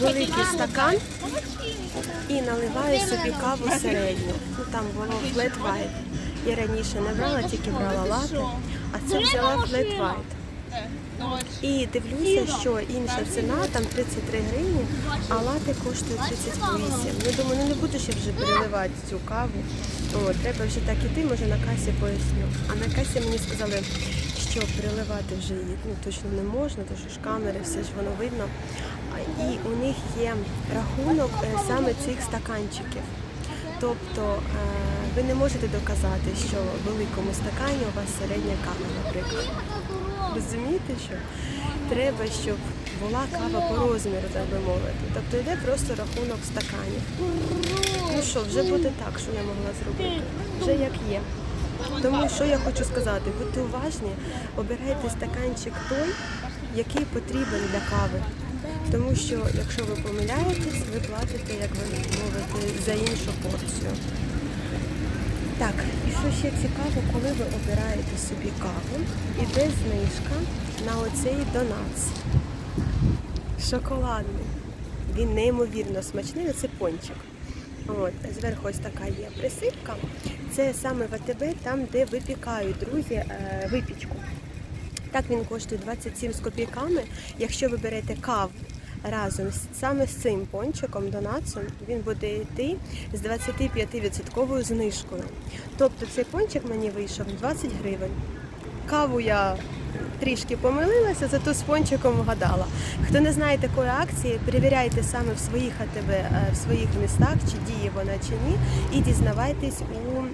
великий стакан і наливаю собі каву середню. Ну там було flat white. Я раніше не брала, тільки брала лати, а це взяла flat white. І дивлюся, що інша ціна там 33 гривні, а лати коштує 38. Ну думаю, ну не буду ще вже переливати цю каву. О, треба вже так іти, може на касі поясню. А на касі мені сказали, що переливати вже її ну, точно не можна, тому що ж камери, все ж воно видно. І у них є рахунок е, саме цих стаканчиків. Тобто е, ви не можете доказати, що в великому стакані у вас середня кава, наприклад. Розумієте, що треба, щоб була кава по розміру, так би мовити. Тобто йде просто рахунок стаканів. Ну що, вже буде так, що я могла зробити. Вже як є. Тому що я хочу сказати, будьте уважні, обирайте стаканчик той, який потрібен для кави. Тому що якщо ви помиляєтесь, ви платите, як ви мовите, за іншу порцію. Так, і що ще цікаво, коли ви обираєте собі каву, іде знижка на оцей донатс. Шоколадний. Він неймовірно смачний, це пончик. От, зверху ось така є присипка. Це саме в АТБ, там, де випікають друзі е, випічку. Так він коштує 27 з копійками. Якщо ви берете каву разом з саме з цим пончиком, донатсом, він буде йти з 25% знижкою. Тобто цей пончик мені вийшов 20 гривень. Каву я трішки помилилася, зато з пончиком вгадала. Хто не знає такої акції, перевіряйте саме в своїх АТБ, е, в своїх містах, чи діє вона чи ні, і дізнавайтесь у